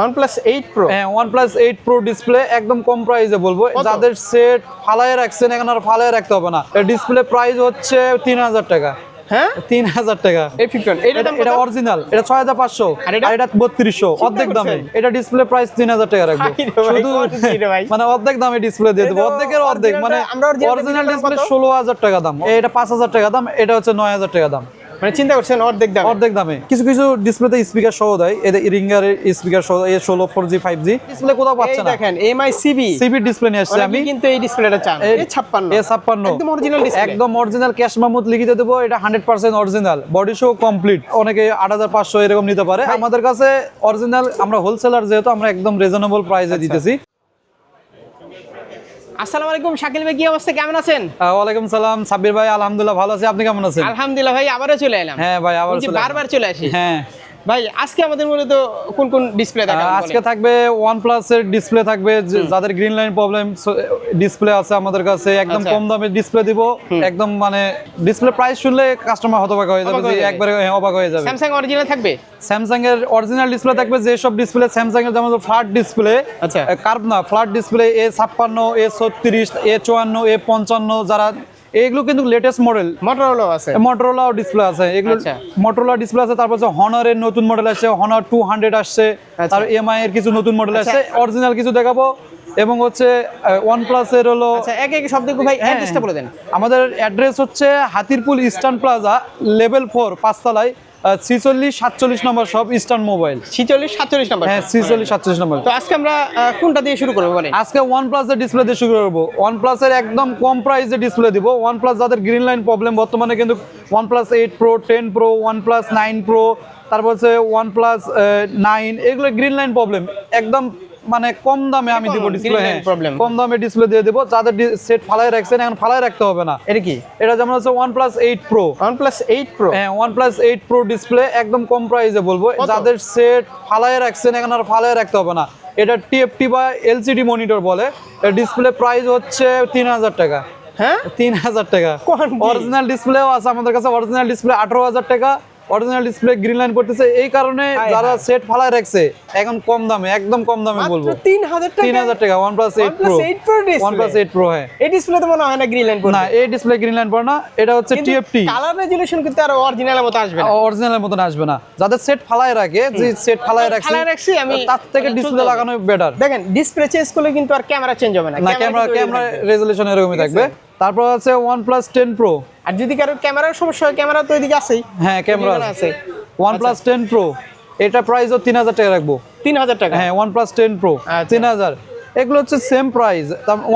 OnePlus 8 Pro. হ্যাঁ OnePlus 8 Pro display একদম কম প্রাইসে বলব। যাদের সেট ফালায় রাখছেন এখন আর ফালায় রাখতে হবে না। ডিসপ্লে প্রাইস হচ্ছে তিন হাজার টাকা। হ্যাঁ? হাজার টাকা। A51 এটা এটা অরিজিনাল এটা আর অর্ধেক দামে। এটা ডিসপ্লে প্রাইস তিন হাজার টাকা রাখব। শুধু? মানে অর্ধেক দামে ডিসপ্লে দিয়ে দেবো। অর্ধেকের অর্ধেক মানে অরিজিনাল ডিসপ্লে টাকা দাম। এটা পাঁচ হাজার টাকা দাম এটা হচ্ছে নয় হাজার টাকা দাম। মানে চিন্তা করছেন অর্ধেক দাম? অর্ধেক দামে। কিছু কিছু ডিসপ্লেতে স্পিকার সহ দেয়। এদের রিঙ্গার স্পিকার সহ এ ষোলো four G five G display কোথাও এই পাচ্ছে না। দেখেন MI CB সিবি ডিসপ্লে নিয়ে আসছি আমি। কিন্তু এই ডিসপ্লেটা চান। এই- 56 এ ছাপ্পান্ন। একদম অরিজিনাল ডিসপ্লে একদম অরিজিনাল ক্যাশ মামুদ লিখিত দেবো এটা hundred percent original body show complete অনেকে আট হাজার পাঁচশো এরকম নিতে পারে। আমাদের কাছে অরিজিনাল আমরা হোলসেলার যেহেতু আমরা একদম রিজনেবল প্রাইসে দিতেছি। আসসালামু আলাইকুম শাকিল ভাই কি অবস্থা? কেমন আছেন? ওয়ালাইকুম সালাম। সাব্বির ভাই আলহামদুলিল্লাহ ভালো আছি। আপনি কেমন আছেন? আলহামদুলিল্লাহ ভাই আবারও চলে এলাম। হ্যাঁ ভাই আবার চলে বারবার চলে আসি। হ্যাঁ। ভাই আজকে আমাদের মূলত কোন কোন ডিসপ্লে থাকবে আজকে থাকবে ওয়ান প্লাস এর ডিসপ্লে থাকবে যাদের গ্রিন লাইন প্রবলেম ডিসপ্লে আছে আমাদের কাছে একদম আচ্ছা। কম দামে ডিসপ্লে দিব একদম মানে ডিসপ্লে প্রাইস শুনলে কাস্টমার হতবাক হয়ে যাবে যে একবারে অবাক হয়ে যাবে স্যামসাং অরিজিনাল থাকবে স্যামসাং এর অরিজিনাল ডিসপ্লে থাকবে যেসব ডিসপ্লে স্যামসাং এর যেমন ফ্ল্যাট ডিসপ্লে আচ্ছা। কার্ভ না ফ্ল্যাট ডিসপ্লে এ ছাপ্পান্ন এ ছত্রিশ এ চুয়ান্ন এ পঞ্চান্ন যারা এগুলো কিন্তু লেটেস্ট মডেল মোটরোলা আছে মোটরোলা ডিসপ্লে আছে এগুলো আচ্ছা। মোটরোলা ডিসপ্লে আছে তারপর হচ্ছে হনারের নতুন মডেল আসছে হনার টু হান্ড্রেড আসছে আচ্ছা। তার এমআই এর কিছু নতুন মডেল আচ্ছা। আসছে অরিজিনাল কিছু দেখাবো এবং হচ্ছে ওয়ান প্লাস এর হলো আচ্ছা এক এক শব্দ ভাই হ্যাঁ। অ্যাড্রেসটা বলে দেন। আমাদের অ্যাড্রেস হচ্ছে Hatirpul Eastern Plaza level four পাঁচতলায় ছিচল্লিশ সাতচল্লিশ নম্বর সব ইস্টার্ন মোবাইল 46 47 নাম্বার হ্যাঁ ছিচল্লিশ সাতচল্লিশ নম্বর তো আজকে আমরা কোনটা দিয়ে শুরু করব বলেন? আজকে ওয়ান প্লাসের ডিসপ্লে দিয়ে শুরু করব। ওয়ান প্লাসের একদম কম প্রাইসে ডিসপ্লে দিব। ওয়ান প্লাস যাদের গ্রিন লাইন প্রবলেম বর্তমানে কিন্তু OnePlus eight Pro ten Pro OnePlus nine Pro তারপর হচ্ছে ওয়ান প্লাস নাইন এগুলো গ্রিন লাইন প্রবলেম একদম মানে কম দামে আমি দিব ডিসপ্লে green line কম দামে ডিসপ্লে দিয়ে দেবো। যাদের সেট ফালাই রাখছেন এখন ফালাই রাখতে হবে না। এটা কি? এটা যেমন হচ্ছে plus eight Pro OnePlus 8 Pro? হ্যাঁ প্লাস এইট প্রো ডিসপ্লে একদম কম প্রাইসে বলব? যাদের সেট ফালায় রাখছেন এখন আর ফালায় রাখতে হবে না। এটা টিএফটি বা এলসিডি মনিটর বলে। ডিসপ্লে প্রাইস হচ্ছে তিন হাজার টাকা। হ্যাঁ? তিন হাজার টাকা। অরিজিনাল ডিসপ্লেও আছে আমাদের কাছে। অরিজিনাল ডিসপ্লে আঠারো হাজার টাকা। অরিজিনাল ডিসপ্লে গ্রিন লাইন করতেছে। এই কারণে যারা সেট ফালায় রাখছে এখন কম দামে একদম কম দামে বলব। মাত্র 3000 টাকা। তিন হাজার টাকা OnePlus eight Pro OnePlus 8 Pro plus eight Pro হ্যাঁ। এই ডিসপ্লে তো মনে হয় না গ্রিন লাইন না এই ডিসপ্লে গ্রিন লাইন পড়ে না এটা হচ্ছে টিএফটি কালার রেজুলেশন কিন্তু আর অরিজিনালের মতো আসবে না। অরিজিনালের মতন আসবে না। যাদের সেট ফালায় রাখে যে সেট ফালায় রাখছে ফালায় রাখছি, আমি- তার থেকে ডিসপ্লে লাগানো বেটার দেখেন ডিসপ্লে চেঞ্জ করলে কিন্তু আর ক্যামেরা চেঞ্জ হবে না। না ক্যামেরা ক্যামেরা থাকবে। এরকমই থাকবে। তারপর আছে OnePlus 10 Pro আর যদি কারও ক্যামেরার সমস্যা হয় ক্যামেরা তো এদিকে আছেই। হ্যাঁ ক্যামেরা আছে। OnePlus 10 Pro এটা প্রাইসও 3000 টাকা রাখব। তিন হাজার টাকা? হ্যাঁ OnePlus 10 Pro আচ্ছা। 3000 এগুলো হচ্ছে same price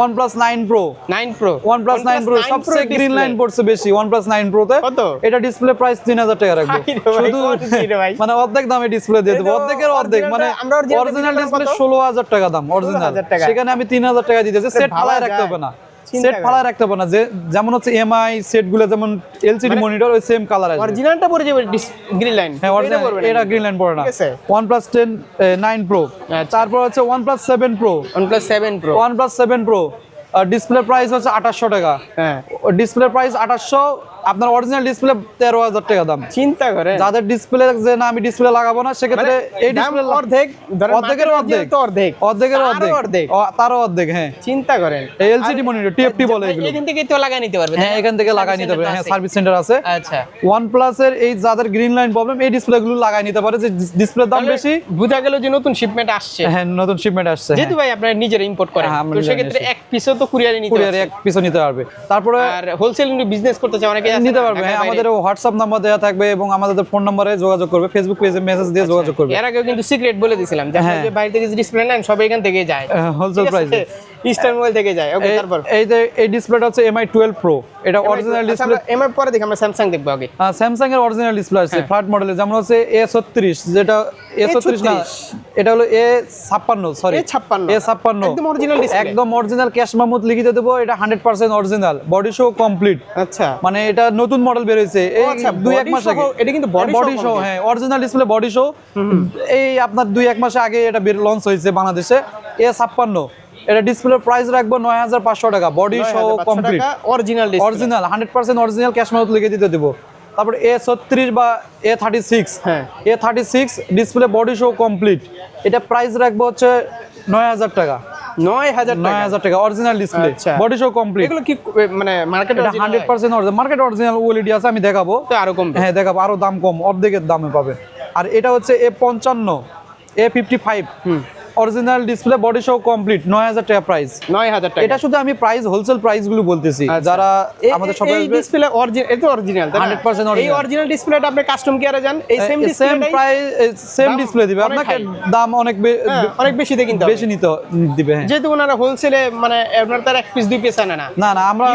OnePlus 9 Pro nine Pro OnePlus 9 Pro সবচেয়ে গ্রিন লাইন পড়ছে বেশি OnePlus 9 Pro তে। কত? এটা ডিসপ্লে প্রাইস 3000 টাকা রাখব। শুধু? মানে অর্ধেক দামে ডিসপ্লে দিয়ে দেবো। অর্ধেকের অর্ধেক মানে অরিজিনাল ডিসপ্লে 16000 টাকা দাম অরিজিনাল সেখানে আমি 3000 টাকা দিতেছি। সেট ভাবা রাখতে হবে না। সেট করেন। রাখতে হবে না যে যেমন হচ্ছে এমআই সেটগুলো যেমন এলসিডি মানে মনিটর ওই সেম কালার আসবে। অরিজিনালটা পড়ে যাবে গ্রিন লাইন হ্যাঁ এটা গ্রিন লাইন পড়ে না। OnePlus 10 9 Pro আচ্ছা। তারপর হচ্ছে OnePlus 7 Pro OnePlus 7 Pro OnePlus 7 Pro display price হচ্ছে 2800 টাকা। হ্যাঁ। ডিসপ্লে প্রাইস 2800 আপনার অরিজিনাল ডিসপ্লে 13000 টাকা দাম। চিন্তা করেন। যাদের ডিসপ্লে যে না আমি ডিসপ্লে লাগাবো না সেক্ষেত্রে মানে এই ডিসপ্লে অর্ধেক অর্ধেকের অর্ধেক। অর্ধেক। অর্ধেকের অর্ধেক। অর্ধেক। তারও অর্ধেক হ্যাঁ। চিন্তা করেন। এই এলসিডি মনিটর টিএফটি বলে এগুলো। এখান থেকে তো লাগাই নিতে পারবে হ্যাঁ এখান থেকে লাগাই নিতে পারবে। হ্যাঁ সার্ভিস সেন্টার আছে। আচ্ছা। OnePlus এর এই যাদের গ্রিন লাইন প্রবলেম এই ডিসপ্লে গুলো লাগাই নিতে পারে যে ডিসপ্লের দাম বেশি। বুঝা গেল যে নতুন শিপমেন্ট আসছে। হ্যাঁ নতুন শিপমেন্ট আসছে যেহেতু ভাই আপনারা নিজেরা ইম্পোর্ট করেন হ্যাঁ, তো সেক্ষেত্রে এক পিসও তো কুরিয়ারে নিতে কুরিয়ারে এক পিছু নিতে পারবে। তারপরে আর হোলসেল বিজনেস করতে চায় অনেকে। নিতে পারবে। হ্যাঁ আমাদের হোয়াটসঅ্যাপ নাম্বার দেওয়া থাকবে এবং আমাদের ফোন নম্বরে যোগাযোগ করবে ফেসবুক পেজে মেসেজ দিয়ে যোগাযোগ করবে। এর আগেও কিন্তু সিক্রেট বলে দিছিলাম যে হ্যাঁ। যে বাইরে থেকে ডিসপ্লে নেন সব এখান থেকে যায়। হোলসেল প্রাইসে মোবাইল থেকে যায়। ওকে তারপর? এই যে এই ডিসপ্লেটা হচ্ছে এমআই টুয়েলভ প্রো এটা অরিজিনাল আচ্ছা, ডিসপ্লে এমআই পরে দেখি আমরা স্যামসাং দেখব আগে। স্যামসাং এর অরিজিনাল ডিসপ্লে আছে হ্যাঁ। ফ্ল্যাট মডেলে যেমন হচ্ছে এ ছত্রিশ যেটা এ ছত্রিশ না এটা হলো এ ছাপ্পান্ন সরি A56 এ ছাপ্পান্ন। একদম original display। একদম অরিজিনাল ক্যাশ মাহমুদ লিখিত দেবো এটা hundred percent original body show complete আচ্ছা। মানে এটা নতুন মডেল বের হয়েছে এই আচ্ছা, দুই এক মাস আগে। এটা কিন্তু বডি শো হ্যাঁ অরিজিনাল ডিসপ্লে বডি শো এই আপনার দুই এক মাস আগে এটা বের লঞ্চ হয়েছে বাংলাদেশে এ ছাপ্পান্ন। এটা ডিসপ্লে প্রাইস রাখব নয় হাজার পাঁচশো টাকা। Body show complete original original hundred percent original cash mouth লিখে দিতে দেবো। তারপর এ ছত্রিশ বা এ থার্টি সিক্স হ্যাঁ। A thirty six display body show complete এটা প্রাইস রাখব হচ্ছে নয় হাজার টাকা। নয় হাজার নয় হাজার টাকা original display. Body show complete এগুলো কি মানে market hundred percent market original OLED আছে আমি দেখাবো। আরও কম হ্যাঁ দেখাবো। আরও দাম কম অর্ধেকের দামে পাবে। আর এটা হচ্ছে এ পঞ্চান্ন A fifty five original display body show complete নয় হাজার টাকা প্রাইস নয় হাজার টাকা। এটা শুধু আমি প্রাইস হোলসেল প্রাইসগুলো বলতেছি। আচ্ছা। যারা আমাদের শপে এই ডিসপ্লে অরিজিনাল এটা অরিজিনাল 100% এই অরিজিনাল ডিসপ্লেটা আপনি কাস্টম কেয়ারে যান। এই same same price same display দিবে। আপনাকে দাম অনেক অনেক বেশি দিয়ে কিনতে বেশি নিতে দিবে হ্যাঁ। যেহেতু ওনারা হোলসেলে মানে আপনার তার এক পিস দুই পিস আনে না। না না আমরা।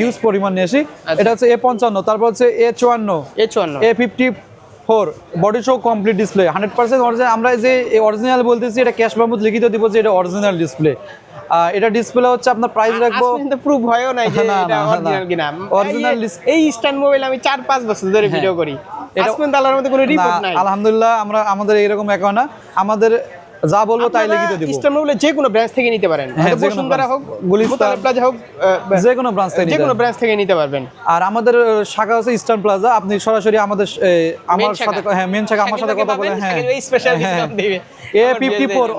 হিউজ পরিমাণ নিয়ে আসি। আচ্ছা। এটা হচ্ছে এ পঞ্চান্ন তারপর হচ্ছে এ চুয়ান্ন। এ চুয়ান্ন। A fifty four body show complete display hundred percent original আমরা যে অরিজিনাল বলতেছি এটা ক্যাশ বাবুত লিখিত দিব যে এটা অরিজিনাল ডিসপ্লে এটা ডিসপ্লে হচ্ছে আপনার প্রাইস রাখব প্রুফ হয়ও নাই যে এটা। অরিজিনাল কিনা। অরিজিনাল এই- স্ট্যান্ড মোবাইল আমি চার পাঁচ বছর ধরে ভিডিও করি। এটা- কোন দালার মধ্যে কোনো রিপোর্ট নাই। আলহামদুলিল্লাহ আমরা আমাদের এরকম অ্যাকাউন্ট না। আমাদের যা বলব তাই লিখিত দিব। স্ট্যান্ড মোবাইল যে কোনো ব্রাঞ্চ থেকে নিতে পারেন। হ্যাঁ, বসুন্ধরা হোক গুলিস্তান, প্লাজা হোক যে কোনো ব্রাঞ্চ থেকে যে নিতে কোনো ব্রাঞ্চ থেকে নিতে পারবেন। আর আমাদের শাখা আছে ইস্টার্ন প্লাজা আপনি সরাসরি আমাদের আমার সাথে হ্যাঁ মেন শাখা আমার সাথে কথা বলে হ্যাঁ ওই special discount দিবে। এ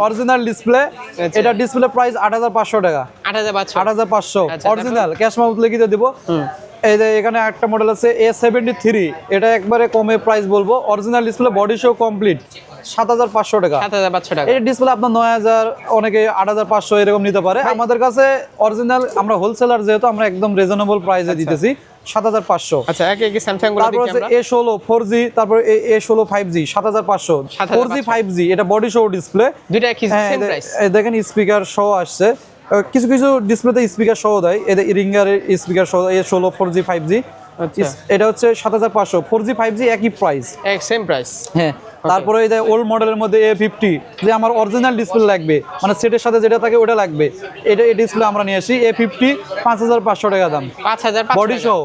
অরিজিনাল ডিসপ্লে আচ্ছা। এটা ডিসপ্লে প্রাইস আট হাজার পাঁচশো টাকা। আট হাজার পাঁচশো। আট হাজার পাঁচশো। আচ্ছা, অরিজিনাল ক্যাশ মাউথ লিখিতে দিব। এই যে এখানে একটা মডেল আছে এ সেভেন্টি থ্রি এটা একবারে কমে প্রাইস বলব। Original display body show complete সাত হাজার পাঁচশো টাকা। সাত হাজার পাঁচশো টাকা। এই ডিসপ্লে আপনার নয় হাজার অনেকে আট হাজার পাঁচশো এরকম নিতে পারে। আমাদের কাছে অরিজিনাল আমরা হোলসেলার যেহেতু আমরা একদম রিজনেবল প্রাইসে দিতেছি সাত হাজার পাঁচশো। আচ্ছা একে একে স্যামসাং তারপর হচ্ছে এ ষোলো ফোর জি তারপর এ ষোলো ফাইভ জি সাত হাজার পাঁচশো। ফোর জি ফাইভ জি এটা বডি শো ডিসপ্লে দুইটা একই দেখেন স্পিকার সহ আসছে। কিছু কিছু ডিসপ্লেতে স্পিকার সহ দেয়। এদের রিঙ্গারের স্পিকার সহ এ ষোলো ফোর জি ফাইভ জি। এটা হচ্ছে সাত হাজার পাঁচশো। ফোর জি ফাইভ জি একই প্রাইস সেম প্রাইস হ্যাঁ তারপরে এই ওল্ড মডেলের মধ্যে এ ফিফটি যে আমার অরিজিনাল ডিসপ্লে লাগবে মানে সেটের সাথে যেটা থাকে ওটা লাগবে। এটা এই ডিসপ্লে আমরা নিয়ে আসি এ ফিফটি পাঁচ হাজার পাঁচশো টাকা দাম। পাঁচ হাজার বডি সহ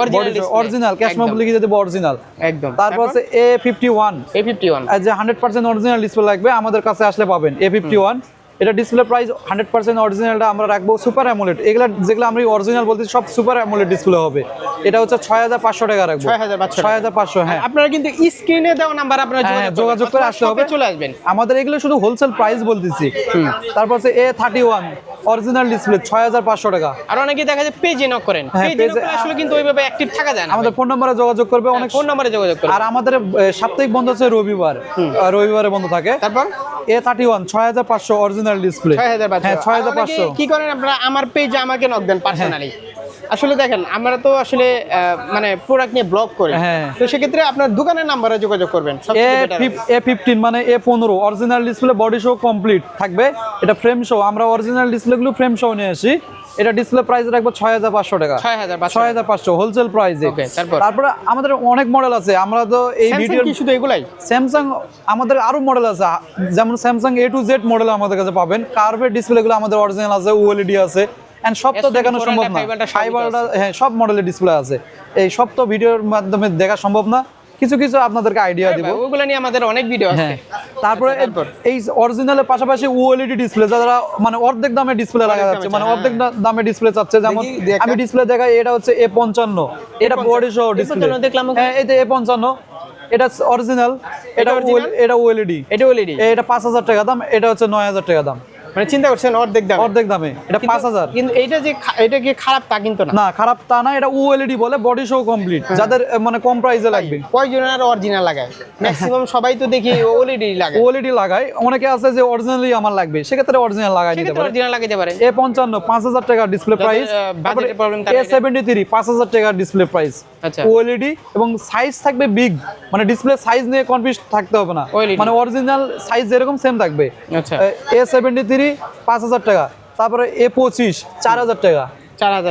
অরিজিনাল অরিজিনাল ক্যাশ মাপ লিখে দেবো অরিজিনাল একদম। তারপর হচ্ছে A fifty one A fifty one যে হান্ড্রেড পার্সেন্ট অরিজিনাল ডিসপ্লে লাগবে আমাদের কাছে আসলে পাবেন এ ফিফটি ওয়ান এটা ডিসপ্লে প্রাইস হান্ড্রেড পার্সেন্ট অরিজিনালটা আমরা রাখব সুপার অ্যামোলেড এগুলা যেগুলো আমরা অরিজিনাল বলতে সব সুপার অ্যামোলেড ডিসপ্লে হবে। এটা হচ্ছে ছয় হাজার পাঁচশো টাকা রাখব। ছয় হাজার পাঁচশো হ্যাঁ। আপনারা কিন্তু স্ক্রিনে দেওয়া নাম্বার আপনারা হ্যাঁ, যোগাযোগ করে আসতে হবে। চলে আসবেন। আমাদের এগুলো শুধু হোলসেল প্রাইস বলতেছি। তারপর হচ্ছে A thirty one original display ছয় হাজার পাঁচশো টাকা। আর অনেকে দেখা যায় পেজে নক করেন। হ্যাঁ, আসলে কিন্তু ওইভাবে অ্যাক্টিভ থাকা যায় না। আমাদের ফোন নম্বরে যোগাযোগ করবে অনেক ফোন নম্বরে যোগাযোগ করবে। আর আমাদের সাপ্তাহিক বন্ধ হচ্ছে রবিবার। রবিবারে বন্ধ থাকে। তারপর? এ থার্টি ওয়ান ছয় হাজার পাঁচশো অরিজিনাল ডিসপ্লে ছয় হাজার পাঁচশো। হ্যাঁ ছয় হাজার আর অনেকে পাঁচশো। কি করেন আপনারা? আমার পেজে আমাকে নক দেন পার্সোনালি আসলে দেখেন আমরা তো আসলে মানে প্রোডাক্ট নিয়ে ব্লগ করি। হ্যাঁ। তো সেক্ষেত্রে আপনার দোকানের নাম্বারে যোগাযোগ করবেন এ। ফিফটিন মানে এ পনেরো original display body show complete থাকবে। এটা ফ্রেম শো আমরা অরিজিনাল ডিসপ্লেগুলো ফ্রেম শো নিয়ে আসি। এটা ডিসপ্লে প্রাইস রাখব ছয় হাজার পাঁচশো টাকা। ছয় হাজার পাঁচশো হোলসেল প্রাইসে তারপর? তারপরে আমাদের অনেক মডেল আছে আমরা তো এই ভিডিও শুধু এগুলাই? স্যামসাং আমাদের আরও মডেল আছে। যেমন Samsung A two Z model আমাদের কাছে পাবেন। কার্ভের ডিসপ্লেগুলো আমাদের অরিজিনাল আছে ওএলইডি আছে। এন্ড সব তো দেখানো সম্ভব না। ফাইবারটা হ্যাঁ সব মডেলের ডিসপ্লে আছে। এই সব তো ভিডিওর মাধ্যমে দেখা সম্ভব না। কিছু কিছু আপনাদেরকে আইডিয়া দিব। ওগুলো নিয়ে আমাদের অনেক ভিডিও আছে। হ্যাঁ তারপরে আচ্ছা, এই অরিজিনালের পাশাপাশি ওএলইডি ডিসপ্লে যারা মানে অর্ধেক দামে ডিসপ্লে লাগা যাচ্ছে মানে হ্যাঁ। অর্ধেক দামে ডিসপ্লে চাচ্ছে। যেমন আমি ডিসপ্লে দেখাই এটা হচ্ছে এ পঞ্চান্ন। এটা A55 বডি সহ ডিসপ্লে দেখলাম হ্যাঁ যে এ পঞ্চান্ন। এটা অরিজিনাল এটা? এটা ওএলইডি এটা ওলেডি এটা পাঁচ হাজার টাকা দাম এটা হচ্ছে নয় হাজার টাকা দাম। মানে চিন্তা করছেন অর্ধেক দাম? অর্ধেক দামে। এটা পাঁচ হাজার। কিন্তু এইটা যে এটা কি খারাপ তা কিন্তু না। না খারাপ তা না এটা ওএলইডি বলে বডি শো কমপ্লিট। যাদের মানে কম প্রাইসে লাগবে। কয়জন আর অরিজিনাল লাগায় ম্যাক্সিমাম সবাই তো দেখি ওলেডি লাগায়। ওএলইডি লাগায়। অনেকে আছে যে অরিজিনালি আমার লাগবে সেক্ষেত্রে অরিজিনাল লাগাই সেক্ষেত্রে পারে। অরিজিনাল লাগাইতে পারে। এ পঞ্চান্ন পাঁচ হাজার টাকা display price A seventy three পাঁচ হাজার টাকা ডিসপ্লে প্রাইস আচ্ছা। ওএলইডি এবং সাইজ থাকবে বিগ মানে ডিসপ্লে সাইজ নিয়ে কনফিউজ থাকতে হবে না। মানে অরিজিনাল সাইজ যেরকম সেম থাকবে। আচ্ছা। এ সেভেন্টি থ্রি পাঁচ হাজার টাকা তারপরে এ পঁচিশ চার হাজার টাকা।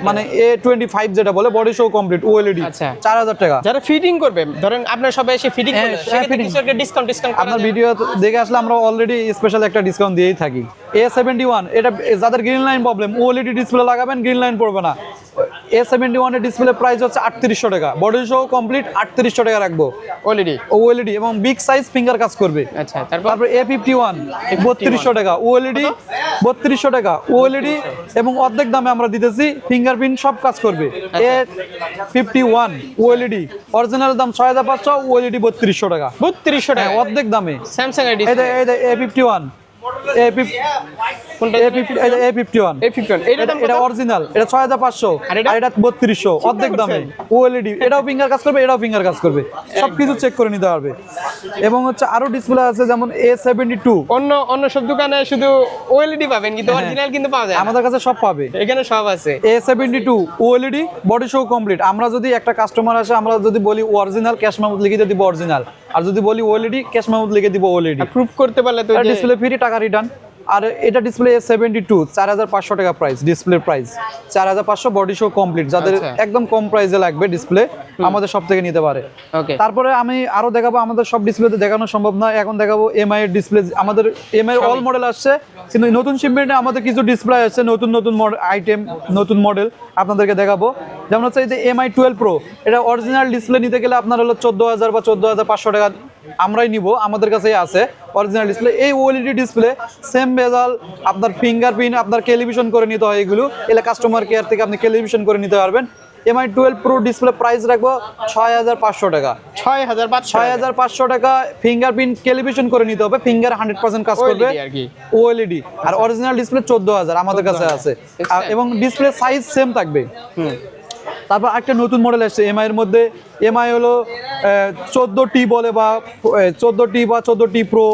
মানে এ টোয়েন্টি ফাইভ যেটা বলে বডি শো কমপ্লিট ওএলইডি। চার হাজার টাকা। যারা ফিটিং করবে ধরেন আপনার সবাই এসে ফিটিং হ্যাঁ, হ্যাঁ, ডিসকাউন্ট আপনার ভিডিও দেখে আসলে আমরা অলরেডি স্পেশাল একটা ডিসকাউন্ট দিয়েই থাকি। এ সেভেন্টি ওয়ান এটা যাদের green line problem OLED display লাগাবেন গ্রিন লাইন পড়বে না। এ সেভেন্টি ওয়ানের ডিসপ্লে প্রাইস হচ্ছে আটত্রিশশো টাকা। বডি সহ কমপ্লিট আটত্রিশশো টাকা রাখব। অলরেডি ওএলইডি এবং বিগ সাইজ ফিঙ্গার কাজ করবে। আচ্ছা তারপর? এ ফিফটি ওয়ান বত্রিশশো টাকা। ওএলইডি বত্রিশশো টাকা। ওএলইডি এবং অর্ধেক দামে আমরা দিতেছি ফিঙ্গারপ্রিন্ট সব কাজ করবে। A fifty one OLED original দাম ছয় হাজার পাঁচশো ওএলইডি বত্রিশশো টাকা। বত্রিশশো হ্যাঁ টাকা অর্ধেক দামে। স্যামসাং এই A fifty one A fifty কোনটা? A fifty A fifty one এটা অরিজিনাল এটা ছয় হাজার পাঁচশো আর এটা? বত্রিশশো অর্ধেক দামে। ওএলইডি এটাও ফিঙ্গার কাজ করবে এটাও ফিঙ্গার কাজ করবে। সব কিছু চেক করে নিতে পারবে। এবং হচ্ছে আরও ডিসপ্লে আছে যেমন এ সেভেন্টি টু অন্য অন্য সব দোকানে শুধু ওএলইডি পাবেন কিন্তু হ্যাঁ। অরিজিনাল কিন্তু পাওয়া যায় আমাদের কাছে সব পাবে। এখানে সব আছে। A seventy two OLED body show complete আমরা যদি একটা কাস্টমার আসে আমরা যদি বলি অরিজিনাল ক্যাশ মেমো লিখে দিব অরিজিনাল আর যদি বলি ওএলইডি ক্যাশ মেমো লিখে দিব ওএলইডি প্রুফ করতে পারলে তো ডিসপ্লে ফ্রি টাকা রিটার্ন আর এটা ডিসপ্লে সেভেন্টি টু চার হাজার পাঁচশো টাকা প্রাইস ডিসপ্লে প্রাইস চার হাজার পাঁচশো বডি শো কমপ্লিট যাদের আচ্ছা। একদম কম প্রাইসে লাগবে ডিসপ্লে আমাদের সব থেকে নিতে পারে। তারপরে আমি আরও দেখাবো আমাদের সব ডিসপ্লেতে দেখানো সম্ভব না এখন দেখাবো এমআই এর ডিসপ্লে আমাদের এমআই অল মডেল আসছে কিন্তু নতুন শিপমেন্টে আমাদের কিছু ডিসপ্লে আসছে নতুন নতুন আইটেম নতুন মডেল আপনাদেরকে দেখাবো। যেমন হচ্ছে এই যে এমআই টুয়েলভ প্রো এটা অরিজিনাল ডিসপ্লে নিতে গেলে আপনার হলো চোদ্দ হাজার বা চোদ্দ হাজার পাঁচশো টাকা আমরাই নিব আমাদের কাছেই আছে। অরিজিনাল ডিসপ্লে এই ওএলইডি ডিসপ্লে সেম বেজাল আপনার ফিঙ্গারপ্রিন্ট আপনার টেলিভিশন করে নিতে হয় এগুলো। এলে কাস্টমার কেয়ার থেকে আপনি টেলিভিশন করে নিতে পারবেন। Mi twelve Pro display price রাখব ছয় হাজার পাঁচশো টাকা। ছয় হাজার ছয় হাজার পাঁচশো টাকা ফিঙ্গারপ্রিন্ট টেলিভিশন করে নিতে হবে ফিঙ্গার হান্ড্রেড পার্সেন্ট কাজ করবে। ওএলইডি আর অরিজিনাল ডিসপ্লে চোদ্দ হাজার আমাদের কাছে আছে। এবং ডিসপ্লে সাইজ সেম থাকবে। তারপর একটা নতুন মডেল এসছে এমআই এর মধ্যে। এমআই হলো চোদ্দ টি বলে বা চোদ্দ টি বা চোদ্দ টি প্রো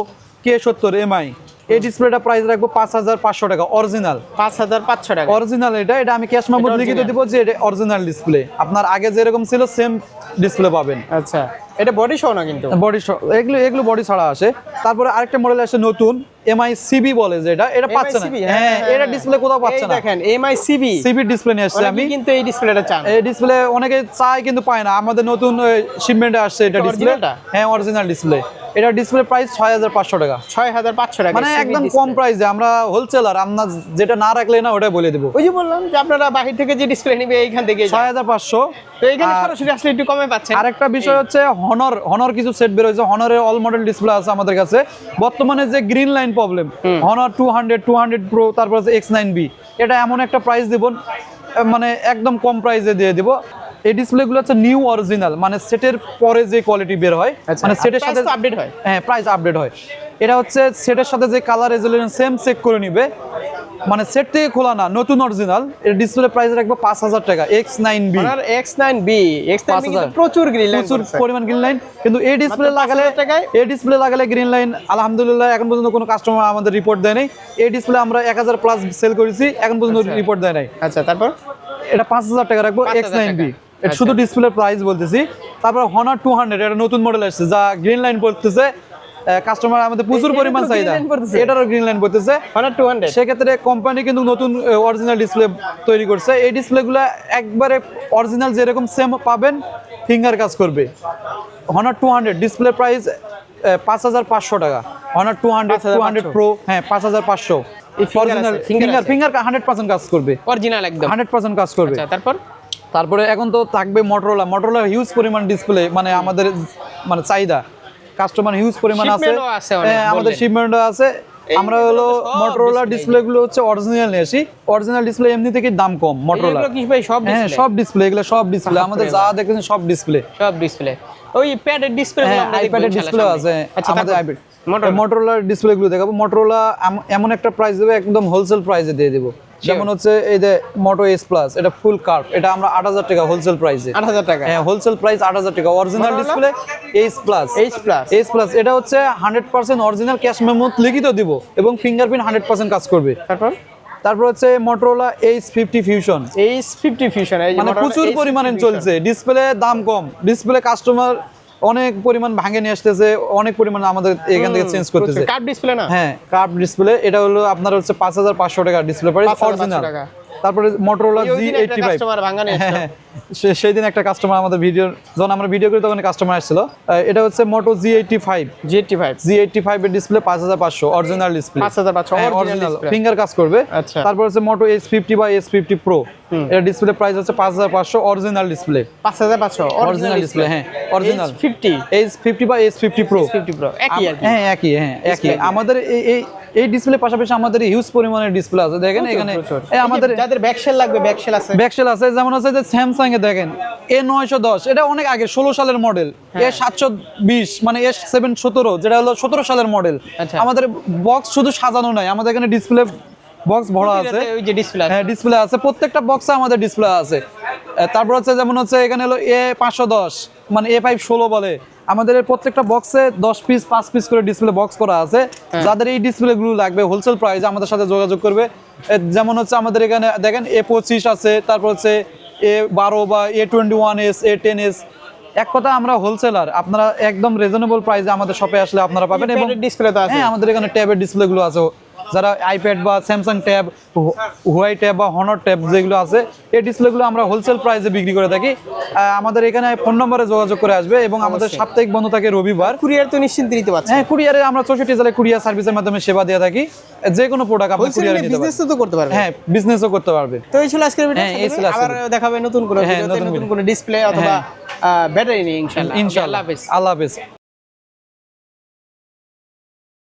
কে সত্তর এমআই এই ডিসপ্লেটা প্রাইস রাখব পাঁচ হাজার পাঁচশো টাকা অরিজিনাল পাঁচ হাজার পাঁচশো টাকা। অরিজিনাল এটা এটা আমি ক্যাশ মেমোরি লিখে original? দিব যে এটা অরিজিনাল ডিসপ্লে আপনার আগে যেরকম ছিল সেম ডিসপ্লে পাবেন। আচ্ছা এটা বডি সহ না কিন্তু? বডি এগুলো এগুলো বডি ছাড়া আসে। তারপরে আরেকটা মডেল আসে নতুন এমআই সিবি বলে যেটা এটা পাচ্ছে না। হ্যাঁ এটা ডিসপ্লে কোথাও পাচ্ছে না। দেখেন এমআই সিবি সিবি ডিসপ্লে নিয়ে আসছে আমি। কিন্তু এই ডিসপ্লেটা চান। এই ডিসপ্লে অনেকে চায় কিন্তু পায় না। আমাদের নতুন শিপমেন্টে আসছে এটা এটা ডিসপ্লে হ্যাঁ অরিজিনাল ডিসপ্লে এটা ডিসপ্লে প্রাইস ছয় হাজার পাঁচশো টাকা। ছয় হাজার পাঁচশো টাকা মানে একদম কম প্রাইসে আমরা হোলসেলার আমরা যেটা না রাখলে না ওটাই বলে দেবো। ওই যে বললাম যে আপনারা বাহির থেকে যে ডিসপ্লে নিবে এইখান থেকে ছয় হাজার পাঁচশো। তো এখানে সরাসরি আসলে একটু কমে পাচ্ছেন আরেকটা বিষয় হচ্ছে হনর হনর কিছু সেট বের হয়েছে। হনরের অল মডেল ডিসপ্লে আছে আমাদের কাছে। বর্তমানে যে green line problem Honor two hundred two hundred Pro তারপর আছে এক্স নাইন বি এটা এমন একটা প্রাইস দিব মানে একদম কম প্রাইসে দিয়ে দিব। এই ডিসপ্লেগুলো হচ্ছে নিউ অরিজিনাল মানে সেটের পরে যে কোয়ালিটি বের হয় আচ্ছা, মানে সেটের সাথে update হয়? হ্যাঁ প্রাইস আপডেট হয়। এটা হচ্ছে সেটের সাথে যে কালার রেজলিউশন সেম চেক করে নিবে। মানে সেট থেকে খোলা না নতুন অরিজিনাল এর ডিসপ্লে প্রাইস রাখব পাঁচ হাজার টাকা X nine B X nine B X nine 5000 প্রচুর গ্রিল প্রচুর পরিমাণ গ্রিন লাইন কিন্তু এই ডিসপ্লে লাগালে? এই ডিসপ্লে লাগালে গ্রিন লাইন আলহামদুলিল্লাহ এখন পর্যন্ত কোনো কাস্টমার আমাদের রিপোর্ট দেয় নাই। এই ডিসপ্লে আমরা এক হাজার প্লাস সেল করেছি এখন পর্যন্ত রিপোর্ট দেয় নাই। আচ্ছা তারপর? এটা পাঁচ হাজার টাকা রাখব 5000 এক্স নাইন বি এটা শুধু ডিসপ্লে প্রাইস বলতেছি। তারপর হনার টু হান্ড্রেড এটা নতুন মডেল আসছে যা গ্রিন লাইন পড়তেছে কাস্টমার আমাদের প্রচুর পরিমাণ চাহিদা। এটারও গ্রিন লাইন পড়তেছে। সেক্ষেত্রে কোম্পানি কিন্তু নতুন অরিজিনাল ডিসপ্লে তৈরি করছে। এই ডিসপ্লেগুলো একবারে অরিজিনাল যেরকম সেম পাবেন ফিঙ্গার কাজ করবে। Honor two hundred display price পাঁচ হাজার পাঁচশো টাকা। Honor two hundred two hundred Pro হ্যাঁ পাঁচ হাজার পাঁচশো। Original finger finger hundred percent কাজ করবে। অরিজিনাল একদম। হান্ড্রেড পার্সেন্ট কাজ করবে। আচ্ছা তারপর? তারপরে এখন তো থাকবে মোটরোলা মোটরোলা হিউজ পরিমাণ ডিসপ্লে মানে আমাদের মানে চাহিদা। কাস্টমার হিউজ পরিমাণ আছে। হ্যাঁ, আমাদের বললেন। শিপমেন্টও আছে। আমরা হলো এইগুলো সব মোটরোলা ডিসপ্লে গুলো হচ্ছে অরিজিনাল নিয়ে আসি। অরিজিনাল ডিসপ্লে এমনি থেকে দাম কম মোটরোলা এগুলো কি ভাই সব হ্যাঁ সব ডিসপ্লে এগুলো সব ডিসপ্লে আমাদের যা দেখতেছেন সব ডিসপ্লে সব ডিসপ্লে ওই প্যাডের ডিসপ্লে হ্যাঁ আইপ্যাডের ডিসপ্লে আছে। আচ্ছা আমাদের আইপ্যাড। মোটরোলার ডিসপ্লে গুলো দেখাবো। মোটরোলা এমন একটা প্রাইস দেবে একদম হোলসেল প্রাইসে দিয়ে দেবো। যেমন হচ্ছে এই যে মোটো এস প্লাস এটা ফুল কার্ভ এটা আমরা আট হাজার টাকা হোলসেল প্রাইসে আট হাজার টাকা। হ্যাঁ হোলসেল প্রাইস আট হাজার টাকা original display H plus H plus H plus এটা হচ্ছে hundred percent original cash memo লিখিত দিব এবং ফিঙ্গারপ্রিন্ট হান্ড্রেড পার্সেন্ট কাজ করবে। তারপর? তারপর হচ্ছে Motorola H fifty fusion H fifty fusion মানে প্রচুর পরিমাণে চলছে ডিসপ্লে দাম কম ডিসপ্লে কাস্টমার অনেক পরিমাণ ভাঙে নিয়ে আসতেছে অনেক পরিমাণ আমাদের এখান থেকে চেঞ্জ করতেছে। কার্ড ডিসপ্লে না? হ্যাঁ কার্ভ ডিসপ্লে এটা হলো আপনার হচ্ছে পাঁচ হাজার পাঁচশো টাকা ডিসপ্লে পড়ে 5500 অরিজিনাল টাকা। তারপরে মোটরোলা জি এইটটি ফাইভ। হ্যাঁ সেই দিন একটা কাস্টমার আমাদের ভিডিও যখন আমরা ভিডিও করি তখন কাস্টমার আসছিল। এটা হচ্ছে Moto G eighty five G eighty five G eighty five এর ডিসপ্লে পাঁচ হাজার পাঁচশো original display 5500 original original finger কাজ করবে। আচ্ছা। তারপর হচ্ছে মোটো এস ফিফটি বা এস ফিফটি প্রো এর ডিসপ্লে প্রাইস হচ্ছে পাঁচ হাজার পাঁচশো অরিজিনাল ডিসপ্লে পাঁচ হাজার পাঁচশো অরিজিনাল ডিসপ্লে হ্যাঁ অরিজিনাল ফিফটি এস ফিফটি বা S fifty Pro fifty Pro একই হ্যাঁ একই হ্যাঁ একই। আমাদের এই এই ডিসপ্লে পাশাপাশি আমাদের হিউজ পরিমাণের ডিসপ্লে আছে দেখেন এখানে আমাদের যাদের ব্যাকশেল লাগবে ব্যাকশেল আছে। ব্যাকশেল আছে যেমন আছে যে স্যামসাং এ দেখেন এ নয়শো দশ এটা অনেক আগে ষোলো সালের মডেল এ সাতশো বিশ মানে এ সেভেন সতেরো যেটা হলো সতেরো সালের মডেল আচ্ছা। আমাদের বক্স শুধু সাজানো নাই আমাদের এখানে ডিসপ্লে বক্স ভরা আছে। ওই যে ডিসপ্লে হ্যাঁ ডিসপ্লে আছে প্রত্যেকটা বক্সে আমাদের ডিসপ্লে আছে। তারপর হচ্ছে যেমন হচ্ছে এখানে হলো এ পাঁচশো দশ মানে এ ফাইভ ষোলো বলে। আমাদের প্রত্যেকটা বক্সে দশ পিস পাঁচ পিস করে ডিসপ্লে বক্স করা আছে। যাদের এই ডিসপ্লেগুলো লাগবে হোলসেল প্রাইসে আমাদের সাথে যোগাযোগ করবে। যেমন হচ্ছে আমাদের এখানে দেখেন এ পঁচিশ আছে তারপর হচ্ছে এ বারো বা A twenty one S A ten S এক কথা আমরা হোলসেলার আপনারা একদম রিজনেবল প্রাইসে আমাদের শপে আসলে আপনারা পাবেন এবং ডিসপ্লে হ্যাঁ আমাদের এখানে ট্যাবের ডিসপ্লেগুলো আছে। যারা আইপ্যাড বা স্যামসাং ট্যাব হুয়াই ট্যাব বা হনর ট্যাব যেগুলো আছে এই ডিসপ্লেগুলো আমরা হোলসেল প্রাইসে বিক্রি করে থাকি। আমাদের এখানে ফোন নম্বরে যোগাযোগ করে আসবে এবং আমাদের সাপ্তাহিক বন্ধ থাকে রবিবার। কুরিয়ার তো নিশ্চিন্ত নিতে পারছে। হ্যাঁ কুরিয়ারে আমরা চৌষট্টি জেলায় কুরিয়ার সার্ভিসের মাধ্যমে সেবা দিয়ে থাকি। যে কোনো প্রোডাক্ট আপনি কুরিয়ারে নিতে বিজনেস তো করতে পারবে। হ্যাঁ বিজনেসও করতে পারবে। তো এই ছিল আজকের ভিডিও হ্যাঁ, আবার দেখাবে নতুন কোনো হ্যাঁ, ভিডিওতে নতুন নতুন কোনো ডিসপ্লে অথবা ব্যাটারি নিয়ে ইনশাআল্লাহ। ইনশাআল্লাহ। আল্লাহ হাফেজ। আল্লাহ হাফেজ।